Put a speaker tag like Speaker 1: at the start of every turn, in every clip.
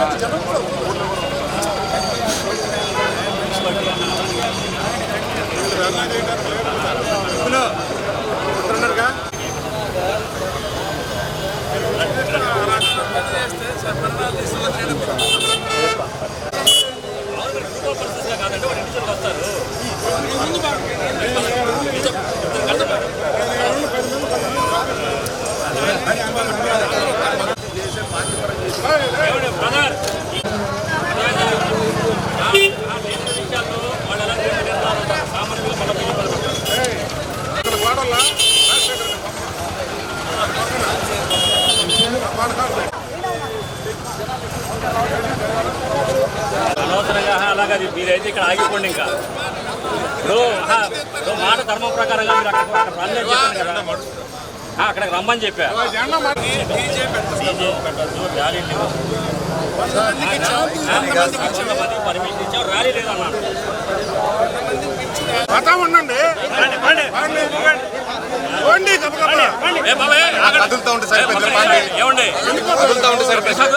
Speaker 1: 아, అనవసరంగా అలాగా అది మీరైతే ఇక్కడ ఆగిపోండి ఇంకా. ఇప్పుడు మాట ధర్మం ప్రకారంగా మీరు అక్కడ అక్కడ రమ్మని చెప్పాను కదా. ఆ, అక్కడికి రమ్మని చెప్పా. డీజే పెట్టద్దు ర్యాలీ లేవు పర్మిషన్ ర్యాలీ లేదన్నాడు
Speaker 2: ఉండండి
Speaker 3: ఉంటే సరిపోయింది, వదులుతా ఉంటే సరే
Speaker 1: ప్రసాద్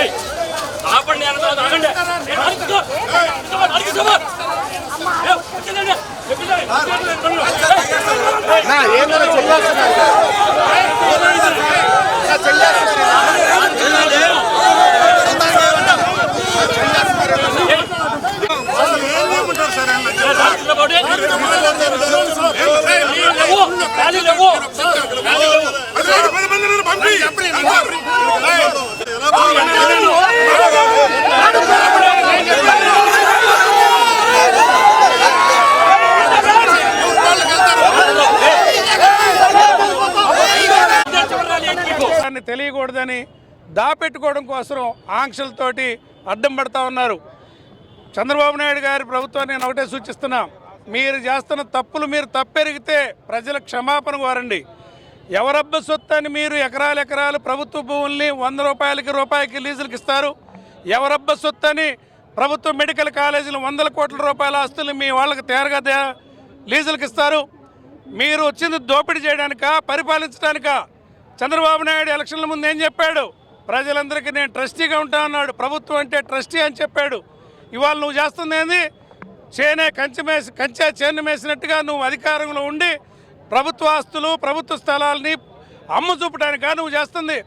Speaker 1: ఏయ్! ఆపండి ఆగండి నేను అడుగుతా. అడుగుతావా? ఏ, వచ్చిందండి. చెప్పిందండి. ఏయ్!
Speaker 2: అసలు ఏం చేయమంటారు సార్ ఆయన?
Speaker 1: ఏ, రాత్రిలో పోటీ? లేవు. ఖాళీ లేవు. ఖాళీ లేవు.
Speaker 2: పది మంది, పది మందిని పంపి.
Speaker 4: దాన్ని తెలియకూడదని దాపెట్టుకోవడం కోసం ఆంక్షలతోటి అడ్డం పడతా ఉన్నారు. చంద్రబాబు నాయుడు గారి ప్రభుత్వాన్ని నేను ఒకటే సూచిస్తున్నా. మీరు చేస్తున్న తప్పులు మీరు తప్పెరిగితే ప్రజల క్షమాపణ కోరండి. ఎవరబ్బ సొత్తు అని మీరు ఎకరాలు ఎకరాలు ప్రభుత్వ భూముల్ని వంద రూపాయలకి రూపాయికి లీజులకు ఇస్తారు? ఎవరబ్బ సొత్తు అని ప్రభుత్వ మెడికల్ కాలేజీలు వందల కోట్ల రూపాయల ఆస్తులు మీ వాళ్ళకి తేరగా లీజులకు ఇస్తారు? మీరు వచ్చింది దోపిడీ చేయడానికా పరిపాలించడానికా? చంద్రబాబు నాయుడు ఎలక్షన్ల ముందు ఏం చెప్పాడు? ప్రజలందరికీ నేను ట్రస్టీగా ఉంటా అన్నాడు. ప్రభుత్వం అంటే ట్రస్టీ అని చెప్పాడు. ఇవాళ నువ్వు చేస్తుంది ఏంది? చేనే కంచె మేసి కంచె చేను మేసినట్టుగా నువ్వు అధికారంలో ఉండి ప్రభుత్వ ఆస్తులు ప్రభుత్వ స్థలాల్ని అమ్ము చూపడానికా నువ్వు చేస్తుంది.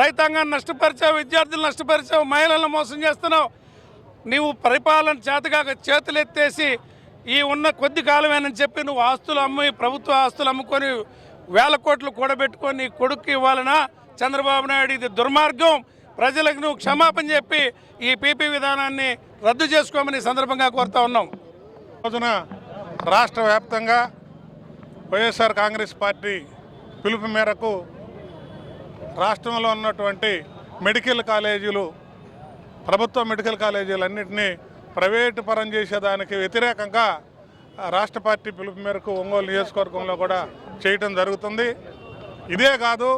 Speaker 4: రైతాంగాన్ని నష్టపరిచావు విద్యార్థులు నష్టపరిచావు మహిళలను మోసం చేస్తున్నావు. నీవు పరిపాలన చేతగాక చేతులెత్తేసి ఈ ఉన్న కొద్ది కాలమేనని చెప్పి నువ్వు ఆస్తులు అమ్మి ప్రభుత్వ ఆస్తులు అమ్ముకొని వేల కోట్లు కూడబెట్టుకొని కొడుక్కి ఇవ్వాలనా? చంద్రబాబు నాయుడు ఇది దుర్మార్గం. ప్రజలకు నువ్వు క్షమాపణ చెప్పి ఈ పీపీ విధానాన్ని రద్దు చేసుకోమని సందర్భంగా కోరుతా ఉన్నాం.
Speaker 2: రోజున రాష్ట్ర వ్యాప్తంగా వైఎస్ఆర్ కాంగ్రెస్ పార్టీ పిలుపు మేరకు రాష్ట్రంలో ఉన్నటువంటి మెడికల్ కాలేజీలు ప్రభుత్వ మెడికల్ కాలేజీలన్నింటినీ ప్రైవేటు పరం చేసేదానికి వ్యతిరేకంగా రాష్ట్ర పార్టీ పిలుపు మేరకు ఒంగోలు నియోజకవర్గంలో కూడా చేయటం జరుగుతుంది. ఇదే కాదు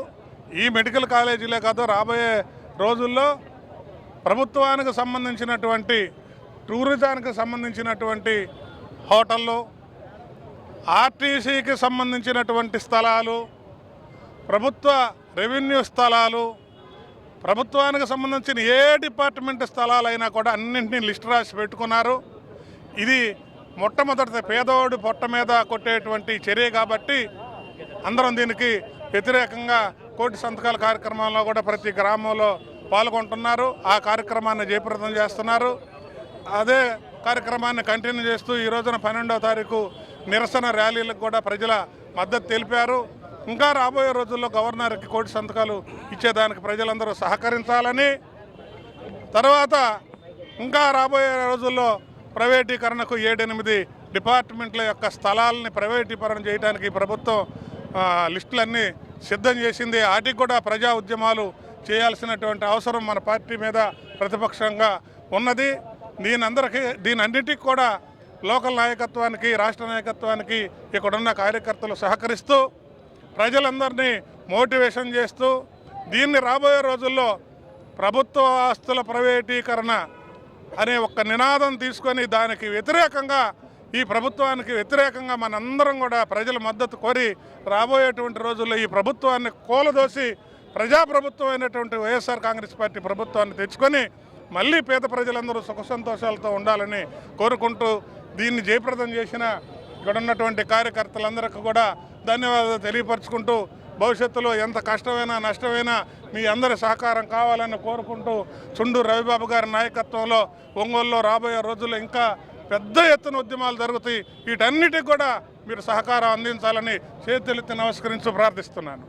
Speaker 2: ఈ మెడికల్ కాలేజీలే కాదు రాబోయే రోజుల్లో ప్రభుత్వానికి సంబంధించినటువంటి టూరిజానికి సంబంధించినటువంటి హోటళ్ళు ఆర్టీసీకి సంబంధించినటువంటి స్థలాలు ప్రభుత్వ రెవెన్యూ స్థలాలు ప్రభుత్వానికి సంబంధించిన ఏ డిపార్ట్మెంట్ స్థలాలైనా కూడా అన్నింటినీ లిస్ట్ రాసి పెట్టుకున్నారు. ఇది మొట్టమొదటి పేదోడు పొట్ట మీద కొట్టేటువంటి చర్య కాబట్టి అందరం దీనికి వ్యతిరేకంగా కోటి సంతకాల కార్యక్రమంలో కూడా ప్రతి గ్రామంలో పాల్గొంటున్నారు. ఆ కార్యక్రమాన్ని జయప్రదం చేస్తున్నారు. అదే కార్యక్రమాన్ని కంటిన్యూ చేస్తూ ఈ రోజున పన్నెండవ తారీఖు నిరసన ర్యాలీలకు కూడా ప్రజల మద్దతు తెలిపారు. ఇంకా రాబోయే రోజుల్లో గవర్నర్కి కోటి సంతకాలు ఇచ్చేదానికి ప్రజలందరూ సహకరించాలని. తర్వాత ఇంకా రాబోయే రోజుల్లో ప్రైవేటీకరణకు ఏడెనిమిది డిపార్ట్మెంట్ల యొక్క స్థలాలని ప్రైవేటీకరణ చేయడానికి ప్రభుత్వం లిస్టులన్నీ సిద్ధం చేసింది. వాటికి కూడా ప్రజా ఉద్యమాలు చేయాల్సినటువంటి అవసరం మన పార్టీ మీద ప్రతిపక్షంగా ఉన్నది. దీనందరికీ దీనన్నిటికీ కూడా లోకల్ నాయకత్వానికి రాష్ట్ర నాయకత్వానికి ఇక్కడున్న కార్యకర్తలు సహకరిస్తూ ప్రజలందరినీ మోటివేషన్ చేస్తూ దీన్ని రాబోయే రోజుల్లో ప్రభుత్వ ఆస్తుల ప్రైవేటీకరణ అనే ఒక నినాదం తీసుకొని దానికి వ్యతిరేకంగా ఈ ప్రభుత్వానికి వ్యతిరేకంగా మనందరం కూడా ప్రజల మద్దతు కోరి రాబోయేటువంటి రోజుల్లో ఈ ప్రభుత్వాన్ని కూలదోసి ప్రజాప్రభుత్వం అయినటువంటి వైఎస్ఆర్ కాంగ్రెస్ పార్టీ ప్రభుత్వాన్ని తెచ్చుకొని మళ్ళీ పేద ప్రజలందరూ సుఖ సంతోషాలతో ఉండాలని కోరుకుంటూ దీన్ని జయప్రదం చేసిన ఇక్కడ ఉన్నటువంటి కార్యకర్తలందరికీ కూడా ధన్యవాదాలు తెలియపరచుకుంటూ భవిష్యత్తులో ఎంత కష్టమైనా నష్టమైనా మీ అందరి సహకారం కావాలని కోరుకుంటూ చుండు రవిబాబు గారి నాయకత్వంలో ఒంగోలులో రాబోయే రోజుల్లో ఇంకా పెద్ద ఎత్తున ఉద్యమాలు జరుగుతాయి. వీటన్నిటికి కూడా మీరు సహకారం అందించాలని చేతులెత్తి నమస్కరించి ప్రార్థిస్తున్నాను.